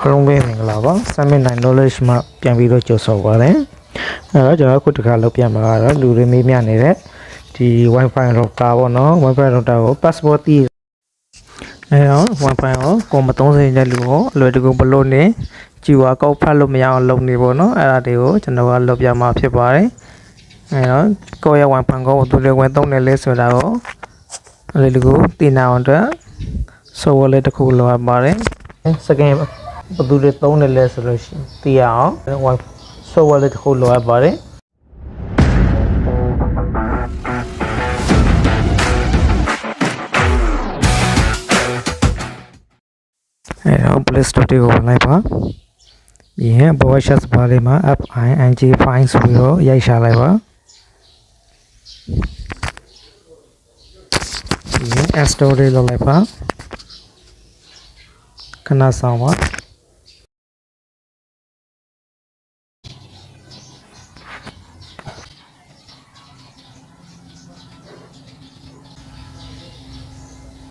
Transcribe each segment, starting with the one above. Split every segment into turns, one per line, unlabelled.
အားလုံးပဲမင်္ဂလာပါ Summit 9 Knowledge မှာပြန်ပြီးတော့ကြိုဆိုပါရစေအဲတော့ကျွန်တော်အခုတစ်ခါလောက်ပြန်မှာကတော့လူတွေမေးမြန်းနေတဲ့ဒီ Wi-Fi router ပေါ့နော် Wi-Fi router ကို passport တည်အဲတော့ Wi-Fi ကိုကိုမ30တဲ့လူကိုအလွယ်တကူဘလို့နေကြည်ဝါကောက်ဖတ်လို့မရအောင်လုပ်နေပေါ့နော်အဲ့ဒါတွေကိုကျွန်တော်ကလုပ်ပြမှာဖြစ်ပါတယ်အဲတော့ကိုယ့်ရဲ့ Wi-Fi ကိုဘယ်သူတွေဝင်သုံးနေလဲဆိုတာကိုအလွယ်တကူသိနာအောင်အတွက် software လေးတစ်ခုလိုအပ်ပါတယ် second ဘယ်သူတွေသုံးနေလဲဆိုလို့ရှိရင်သိရအောင် Wi-Fi software လေးတစ်ခုလိုအပ်ပါတယ်အဲတော့ Play Store တွေကိုဝင်လိုက်ပါဒီဟဲ့ Power Shot ဘာလေးမှာ app ing file ဆိုပြီးတော့ရိုက်ရှာလိုက်ပါဒီဟဲ့ App Store လေးလောက်လိုက်ပါခဏဆောင်ပါ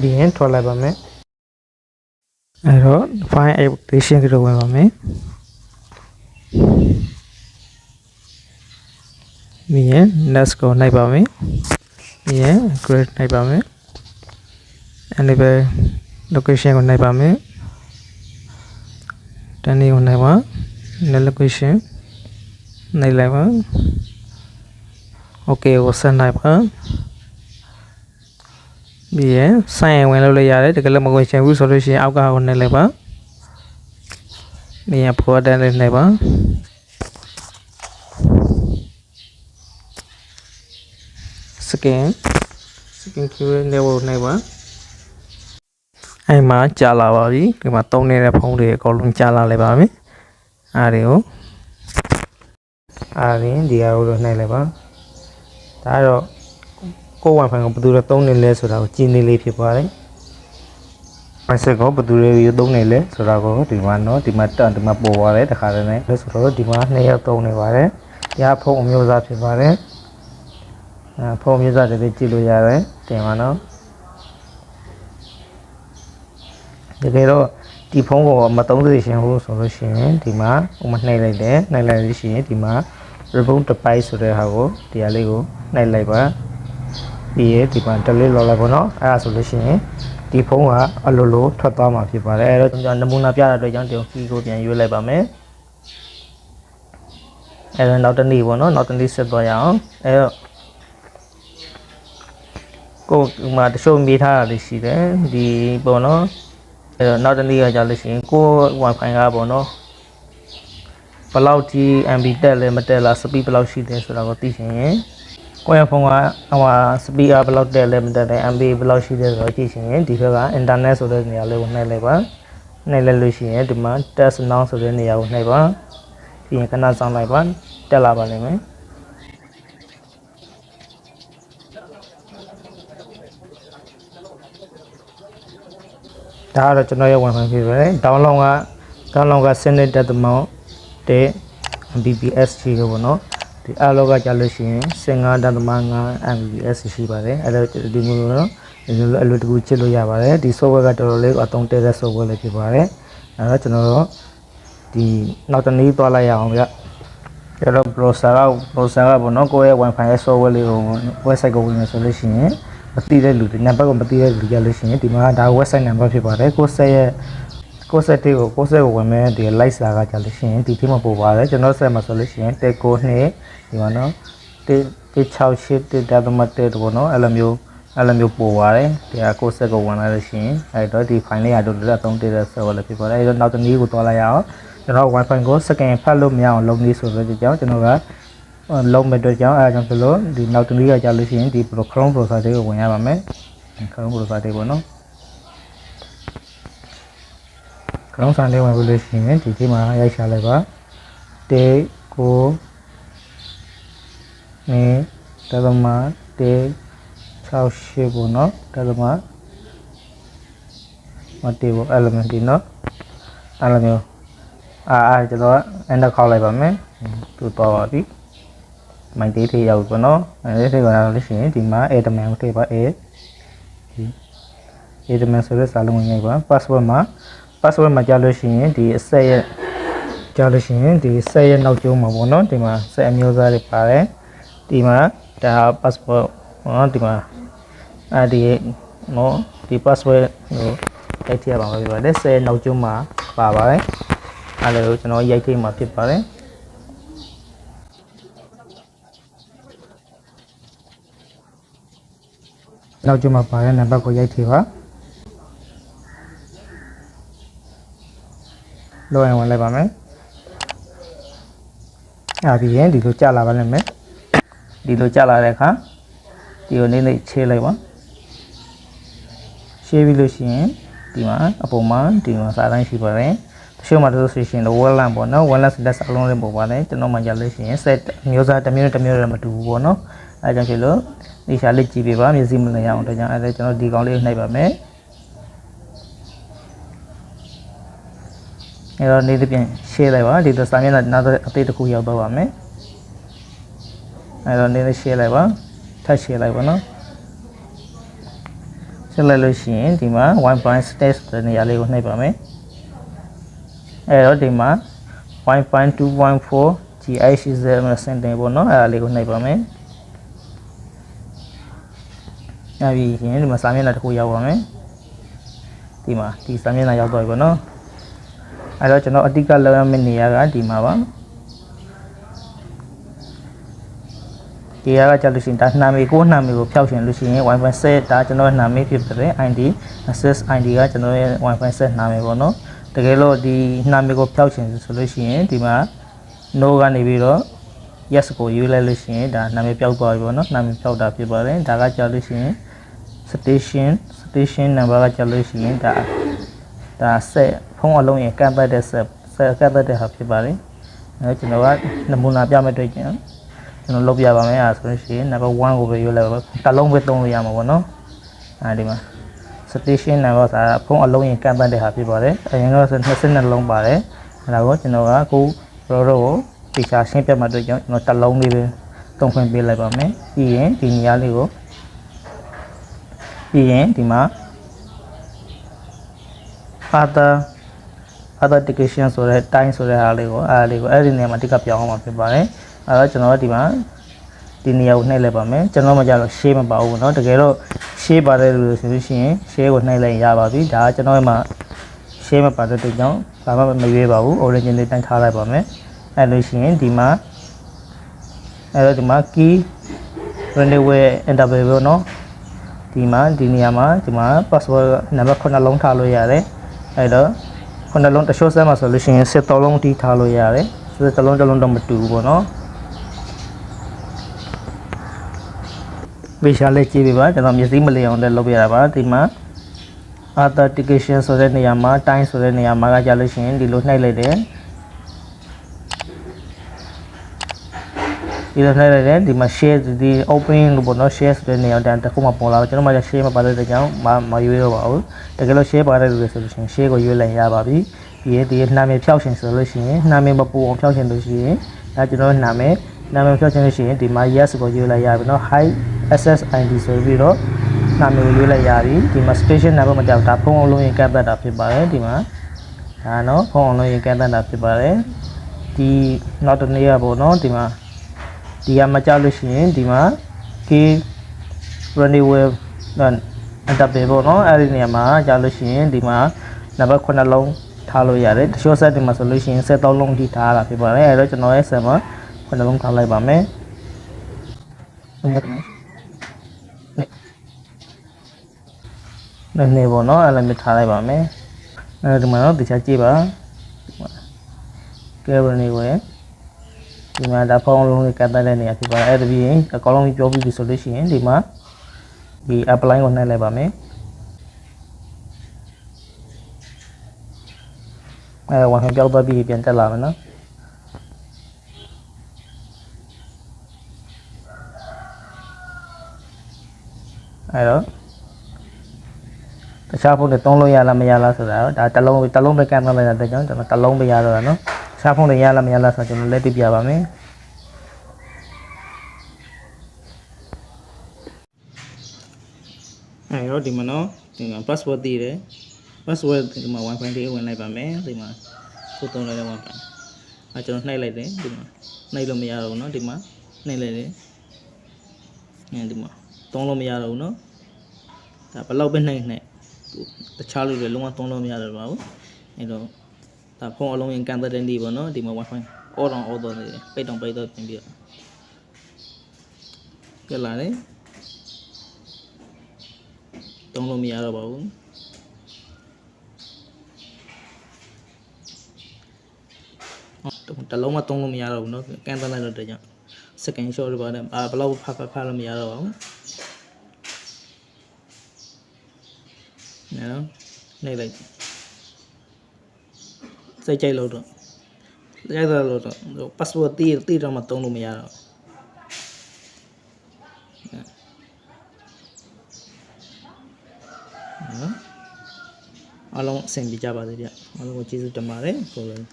ဒီရင်ထွက်လိုက်ပါမယ်အဲ့တော့ file application ကိုဝင်ပါမယ်ဒီရင် next ကိုနှိုက်ပါမယ်ဒီရင် create နှိုက်ပါမယ်အဲ့ဒီပဲ location ကိုနှိုက်ပါမယ်တန်းလေးကိုနှိုက်ပါ net location နှိုက်လိုက်ပါ okay ကိုဆက်နှိုက်ပါ ပြီးရင်ဆိုင်ရင်ဝင်လို့လည်းရတယ်တကယ်လို့မဝင်ချင်ဘူးဆိုလို့ရှိရင်အောက်ကကိုနှိုက်လိုက်ပါပြီးရင် forward လေးနှိုက်ပါ scan scan queue နဲ့ဝင်နှိုက်ပါအဲ့မှာကြာလာပါပြီဒီမှာတုံးနေတဲ့ဖုန်းတွေအကုန်လုံးကြာလာလိုက်ပါပြီအားတွေကိုအားရင်ဒီအားကိုတော့နှိုက်လိုက်ပါဒါကတော့ ကိုယ် wifi ကိုဘယ်သူတွေတုံးနေလဲဆိုတာကိုကြည့်နေလေးဖြစ်ပါတယ် message ကိုဘယ်သူတွေသုံးနေလဲဆိုတာကိုဒီမှာเนาะဒီမှာတက်ဒီမှာပေါ်ပါတယ်တခါတည်းနဲ့လို့ဆိုတော့ဒီမှာနှစ်ယောက်သုံးနေပါတယ်။ညာဖုန်းအမျိုးအစားဖြစ်ပါတယ်။အဲဖုန်းအမျိုးအစားတွေကြည့်လို့ရတယ်တင်ပါနော်။တကယ်တော့ဒီဖုန်းကိုမသုံးသေးရှင်ဘူးဆိုလို့ရှိရင်ဒီမှာဥမနှိပ်လိုက်တယ်နှိပ်လိုက်လို့ရှိရင်ဒီမှာ reboot device ဆိုတဲ့ဟာကိုဒီဟာလေးကိုနှိပ်လိုက်ပါ ပြီးရင်ဒီမှာ delete လုပ်လိုက်ပါတော့အဲဒါဆိုလို့ရှိရင်ဒီဖုန်းကအလိုလိုထွက်သွားမှာဖြစ်ပါတယ်အဲတော့ကျွန်တော်နမူနာပြတဲ့အတွက်ကြောင့်ဒီကီကိုပြန်ရွေးလိုက်ပါမယ်အဲတော့နောက်တစ်နေ့ပေါ့နော်နောက်တစ်နေ့ဆက်သွားရအောင်အဲတော့ကိုဒီမှာတချို့မိထားတာလေးရှိတယ်ဒီပေါ့နော်အဲတော့နောက်တစ်နေ့ကကြာလို့ရှိရင်ကို wifi ကပေါ့နော်ဘယ်လောက်ကြီး MB တက်လဲမတက်လား speed ဘယ်လောက်ရှိတယ်ဆိုတာကိုသိချင်ရင် ကိုယ့်ရဲ့ဖုန်းကဟို speed ကဘယ်လောက်တက်လဲမတက်လဲ MB ဘယ်လောက်ရှိတယ်ဆိုတော့ကြည့်ချင်ရင်ဒီဘက်က internet ဆိုတဲ့နေရာလေးကိုနှိပ်လိုက်ပါနှိပ်လိုက်လို့ရှိရင်ဒီမှာ test now ဆိုတဲ့နေရာကိုနှိပ်ပါပြီးရင်ခဏစောင့်လိုက်ပါတက်လာပါလိမ့်မယ်ဒါကတော့ကျွန်တော်ရဲ့ wifi ဖြစ်ပါတယ် download က download က Senate တက်သမအောင်တဲ့ Mbps ရှိလို့ပေါ့နော် ဒီအလောကကြာလို့ရှိရင်15တက်သမ5 Mbps ရှိပါတယ်အဲ့တော့ဒီမျိုးတော့ဒီလိုအလွယ်တကူချစ်လို့ရပါတယ်ဒီ software ကတော်တော်လေးအသုံးတည့်တဲ့ software လေးဖြစ်ပါတယ်အဲ့တော့ကျွန်တော်တို့ဒီနောက်တစ်နည်းသွားလိုက်ရအောင်ဗျကျွန်တော် browser က browser ကပေါ့နော်ကိုယ့်ရဲ့ wifi ရဲ့ software လေးကို website ကိုဝင်မယ်ဆိုလို့ရှိရင်မသိတဲ့လူတွေနံပါတ်ကိုမသိတဲ့လူတွေကြလို့ရှိရင်ဒီမှာဒါ website number ဖြစ်ပါတယ်ကိုယ့် set ရဲ့ ကိုယ့် set တွေကိုကိုယ့် set ကိုဝင်မယ်ဒီ light စာကကြလို့ရှိရင်ဒီထိမှာပို့ပါတယ်ကျွန်တော် set မှာဆိုလို့ရှိရင်တက်ကိုနှစ်ဒီမှာနော်တက်တက်68တက်တက်သမတ်တက်ပေါ့နော်အဲ့လိုမျိုးအဲ့လိုမျိုးပို့ပါတယ်ဒီကကိုယ့် set ကိုဝင်လာလို့ရှိရင်အဲ့တော့ဒီ file လေးရတော့လက်သုံးတက်တဲ့ server လေးဖြစ်ပါတယ်အဲ့တော့နောက်တစ်နည်းကိုတွားလိုက်ရအောင်ကျွန်တော် wifi ကို second ဖတ်လို့မရအောင်လုပ်နေဆိုတော့ကြောင့်ကျွန်တော်ကလုံးမဲ့အတွက်ကြောင့်အဲအကြောင်းဆိုလို့ဒီနောက်တနည်းကကြာလို့ရှိရင်ဒီ Chrome browser တွေကိုဝင်ရပါမယ် Chrome browser တွေပေါ့နော် Chrome စာလေးဝင်ပြီးလို့ရှိရင်ဒီဒီမှာရိုက်ရှာလိုက်ပါတေကိုနေတသမတေ68ပေါ့နော်တသမမတေပေါ့ element ဒီနော်အဲ့လိုမျိုးအာအာကျွန်တော်က enter ခေါက်လိုက်ပါမယ်သူတော့ပါပြီမိုင်တေးထေးရောက်ပြီပေါ့နော်အဲဒီထေးကလာလို့ရှိရင်ဒီမှာ admin ကိုထည့်ပါ a ဒီ admin ဆိုတဲ့စာလုံးကိုညှိပါ password မှာ password မှာကြာလို့ရှိရင်ဒီအဆက်ရဲ့ကြာလို့ရှိရင်ဒီဆက်ရဲ့နောက်ကျုံးမှာပေါ့နော်ဒီမှာဆက်အမျိုးအစားတွေပါတယ်ဒီမှာဒါ password နော်ဒီမှာအဲဒီနော်ဒီ password ကိုရိုက်ထည့်ရပါမယ်ပြပါတယ်ဆက်ရဲ့နောက်ကျုံးမှာပါပါတယ်အဲလိုကျွန်တော်ရိုက်ထည့်မှာဖြစ်ပါတယ်နောက်ကျုံးမှာပါတဲ့နံပါတ်ကိုရိုက်ထည့်ပါ လောရင်ဝင်လိုက်ပါမယ်အဲပြီးရင်ဒီလိုကြာလာပါလိမ့်မယ်ဒီလိုကြာလာတဲ့အခါဒီကိုနေနေခြေလိုက်ပါခြေပြီးလို့ရှိရင်ဒီမှာအပေါ်မှာဒီမှာစာတိုင်းရှိပါတယ်တချို့မှာတို့ဆိုရှင်တော့ wall lamp ပေါ့နော် wall lamp လက်အလုံးလေးပုံပါတယ်ကျွန်တော်မှကြာလို့ရှိရင် set မျိုးစားတစ်မျိုးတစ်မျိုးလည်းမတူဘူးပေါ့နော်အဲကြောင့်ဖြစ်လို့ဒီရှာလေးကြည့်ပေးပါမျက်စိမလည်အောင်တော့ကြောင့်အဲဒါကျွန်တော်ဒီကောင်လေးနှိပ်ပါမယ် အဲ့တော့နေ့တစ်ပြန် share လိုက်ပါဒီတော့စာမျက်နှာနောက်အသေးတစ်ခုရောက်တော့ပါမယ်အဲ့တော့နေ့လေး share လိုက်ပါထပ် share လိုက်ပါနော် share လိုက်လို့ရှိရင်ဒီမှာ1.6 stage တဲ့နေရာလေးကိုနှိပ်ပါမယ်အဲ့တော့ဒီမှာ1.2.4 GH is the sentence ပေါ့နော်အဲ့ဒါလေးကိုနှိပ်ပါမယ်အဲ့ဒီရင်ဒီမှာစာမျက်နှာတစ်ခုရောက်ပါမယ်ဒီမှာဒီစာမျက်နှာရောက်တော့ပြီပေါ့နော် အဲ့တော့ကျွန်တော်အတိကလောက်ရမယ့်နေရာကဒီမှာပါဒီရကကြလို့ရှိရင်ဒါနာမည်ကိုနာမည်ကိုဖျောက်ရှင်လို့ရှိရင် Wi-Fi set ဒါကျွန်တော်နာမည်ဖြစ်တဲ့ ID access ID ကကျွန်တော်ရဲ့ Wi-Fi set နာမည်ပေါ့နော်တကယ်လို့ဒီနာမည်ကိုဖျောက်ရှင်ဆိုလို့ရှိရင်ဒီမှာ no ကနေပြီးတော့ yes ကိုယူလိုက်လို့ရှိရင်ဒါနာမည်ပျောက်သွားပြီပေါ့နော်နာမည်ပျောက်တာဖြစ်ပါတယ်ဒါကကြလို့ရှိရင် station station number ကကြလို့ရှိရင်ဒါ ဒါဆက်ဖုန်းအလုံးရင်ကန့်ပတ်တဲ့ဆက်ဆက်ကန့်ပတ်တဲ့ဟာဖြစ်ပါတယ်အဲကျွန်တော်ကနမူနာပြမဲ့တွေ့ကျင်ကျွန်တော်လုပ်ပြပါမယ်အဲဆိုလို့ရှိရင် number 1ကိုပဲရွေးလိုက်ပါတစ်လုံးပဲသုံးလို့ရမှာပေါ့နော်အဲဒီမှာ station number ဆိုတာဖုန်းအလုံးရင်ကန့်ပတ်တဲ့ဟာဖြစ်ပါတယ်အရင်ကတော့22လုံးပါတယ်အဲဒါကိုကျွန်တော်ကကိုရောတော့ကိုတေချာရှင်းပြမှတွေ့ကျင်ကျွန်တော်တစ်လုံးလေးပဲသုံးခွင့်ပေးလိုက်ပါမယ်ပြီးရင်ဒီနေရာလေးကိုပြီးရင်ဒီမှာ other authentication ဆိုတဲ့ time ဆိုတဲ့ဟာလေးကိုအားလေးကိုအဲ့ဒီနေရာမှာတိကပြောင်းအောင်မှာဖြစ်ပါတယ်အဲ့တော့ကျွန်တော်ဒီမှာဒီနေရာကိုနှိပ်လိုက်ပါမယ်ကျွန်တော်မှကြတော့ share မပါဘူးเนาะတကယ်တော့ share ပါတယ်လို့ဆိုလို့ရှိရင် share ကိုနှိပ်လိုက်ရပါပြီဒါကကျွန်တော်မှ share မပါတဲ့အတွက်ကြောင့်ဘာမှမရွေးပါဘူး origin လေးတိုင်းထားလိုက်ပါမယ်အဲ့လို့ရှိရင်ဒီမှာအဲ့တော့ဒီမှာ key renewal interval ပေါ့เนาะဒီမှာဒီနေရာမှာဒီမှာ password နံပါတ်9လုံးထားလို့ရတယ် အဲ့တော့ခုနှလုံးတစ်ချို့ဆက်မှာဆိုလို့ရှိရင်စစ်သုံးလုံးတီးထားလို့ရတယ်စစ်တစ်လုံးတစ်လုံးတော့မတူဘူးပေါ့နော်ဝေရှာလေးကြည့်ပြပါကျွန်တော်မျက်စိမလျောင်တဲ့လုပ်ပြရတာပါဒီမှာ authentication ဆိုတဲ့နေရာမှာ time ဆိုတဲ့နေရာမှာကကြာလို့ရှိရင်ဒီလိုနှိပ်လိုက်တယ် ဒီလိုနှိပ်လိုက်တယ်ဒီမှာ share ဒီ open လို့ပေါ့နော် share ဆိုတဲ့နေရာတန်းတစ်ခုမှပေါ်လာတော့ကျွန်တော်မှ share မပါတဲ့ကြောင့်မမရွေးတော့ပါဘူးတကယ်လို့ share ပါတဲ့လူတွေဆိုလို့ရှိရင် share ကိုရွေးလိုက်ရပါပြီပြီးရင်ဒီနာမည်ဖြောက်ရှင်ဆိုလို့ရှိရင်နာမည်မပူအောင်ဖြောက်ရှင်လို့ရှိရင်ဒါကျွန်တော်နာမည်နာမည်ဖြောက်ရှင်လို့ရှိရင်ဒီမှာ yes ကိုရွေးလိုက်ရပြီနော် high SSID ဆိုပြီးတော့နာမည်ကိုရွေးလိုက်ရပြီဒီမှာ station number မကြောက်ဒါဖုန်းအလုံးရင်ကန့်သက်တာဖြစ်ပါတယ်ဒီမှာဒါနော်ဖုန်းအလုံးရင်ကန့်သက်တာဖြစ်ပါတယ်ဒီနောက်တစ်နေ့ရပေါ့နော်ဒီမှာ ဒီကမကြောက်လို့ရှိရင်ဒီမှာ K renewal အတပ်ပဲပေါ့နော်အဲ့ဒီနေရာမှာကြာလို့ရှိရင်ဒီမှာနံပါတ်9လုံးထားလို့ရတယ်တချို့ set တွေမှာဆိုလို့ရှိရင်73လုံးထိထားတာဖြစ်ပါတယ်အဲ့တော့ကျွန်တော်ရဲ့ set မှာ9လုံးထားလိုက်ပါမယ်နည်းနည်းပေါ့နော်အဲ့လိုမျိုးထားလိုက်ပါမယ်အဲ့ဒီမှာတော့တခြားကြည့်ပါကဲဘယ်နေကိုရ ဒီမှာဒါဖုန်းလုံးကတ်တဲ့နေရာဖြစ်ပါတယ်အဲ့ဒါပြီးရင်အကောင်လုံးပြောပြီးပြီဆိုလို့ရှိရင်ဒီမှာဒီ apply ကိုနှိုက်လိုက်ပါမယ်အဲဝန်ခံပြောက်သွားပြီးပြန်တက်လာမယ်နော်အဲတော့တခြားဖုန်းတွေတုံးလို့ရလားမရလားဆိုတာဒါတစ်လုံးတစ်လုံးပဲကန့်သတ်လိုက်တဲ့ကြောင့်ကျွန်တော်တစ်လုံးပဲရတော့တာနော် တခြားဖုန်းတွေရလားမရလားဆိုတော့ကျွန်တော်လက်ပြပြပါမယ်အဲတော့ဒီမှာနော်ဒီမှာ password တည်တယ် password ဒီမှာ wifi လေးဝင်လိုက်ပါမယ်ဒီမှာကိုသုံးလိုက်တဲ့ wifi အဲကျွန်တော်နှိပ်လိုက်တယ်ဒီမှာနှိပ်လို့မရတော့ဘူးเนาะဒီမှာနှိပ်လိုက်တယ်အဲဒီမှာသုံးလို့မရတော့ဘူးเนาะဒါဘယ်လောက်ပဲနှိပ်နှိပ်တခြားလူတွေလုံးဝသုံးလို့မရတော့ပါဘူးအဲတော့ ဒါဖုန်းအလုံးရင်ကန်တဲ့နေပေါ့เนาะဒီမှာ wifi on on off တော့နေတယ်ပိတ်တော့ပိတ်တော့ပြင်ပြီးတော့ပြလာတယ်သုံးလို့မရတော့ပါဘူး တလုံးမသုံးလို့မရတော့ဘူးเนาะကန်တန်းလိုက်တော့တကြောင် second shot တွေပါတယ်အာဘယ်လောက်ဖတ်ဖတ်ဖတ်လို့မရတော့ပါဘူးနော်နေလိုက် စိတ်ကြိုက်လို့တော့ကြိုက်တယ်လို့တော့ password တီးတီးတော့မသုံးလို့မရတော့နော်အားလုံးအဆင်ပြေကြပါစေဗျအားလုံးကိုကျေးဇူးတင်ပါတယ်ကိုလည်း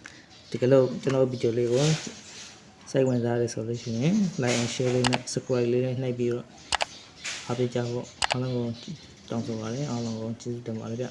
ဒီကလို့ကျွန်တော်ဗီဒီယိုလေးကိုစိတ်ဝင်စားရဆိုလို့ရှိရင် like and share လေးနဲ့ subscribe လေးနဲ့နှိပ်ပြီးတော့အားပေးကြဖို့အားလုံးကိုတောင်းဆိုပါတယ်အားလုံးကိုကျေးဇူးတင်ပါတယ်ဗျ